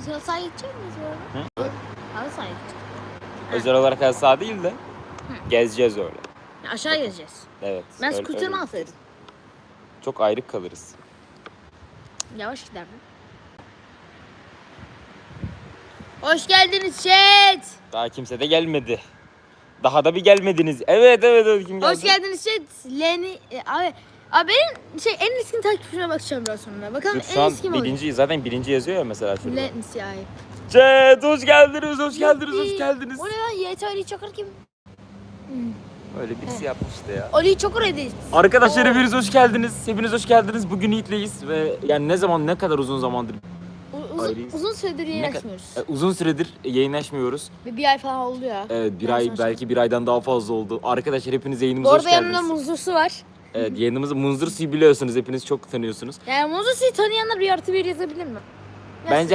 Biz halı sahaya gidecek miyiz bu arada? Hı? Halı sahaya gideceğiz. Özel olarak halı saha değil de gezeceğiz öyle. Ya aşağı geleceğiz. Evet. Ben öyle- skuterimi öyle. alsaydım. Çok ayrık kalırız. Yavaş giderdim. Hoş geldiniz chat. Daha kimse de gelmedi. Daha da bir gelmediniz. Evet evet evet kim geldi? Hoş geldiniz chat. Leni e, abi abi benim şey en eski takipçime bakacağım biraz sonra. Bakalım Dur, en an eski mi olacak? birinci, zaten birinci yazıyor ya mesela şurada. Lens ya. Chat hoş geldiniz, hoş geldiniz, hoş geldiniz. O ne lan? YT Ali Çakır kim? Öyle birisi yapmıştı ya. Ali Çakır edit. Arkadaşlar hepiniz hoş geldiniz. Hepiniz hoş geldiniz. Bugün Yiğit'leyiz ve yani ne zaman ne kadar uzun zamandır Uzun, uzun süredir yayın Ne ka- açmıyoruz. e, uzun süredir yayınlaşmıyoruz. Bir, bir ay falan oldu ya. Evet bir Ben ay sana belki bir aydan daha fazla oldu. Arkadaşlar hepiniz yayınımıza Bu hoş arada yanımda geldiniz. muzlusu var. Evet yayınımızı Munzur Suyu biliyorsunuz hepiniz çok tanıyorsunuz. Yani muzlusuyu tanıyanlar bir artı bir yazabilir mi? Yazsın. Bence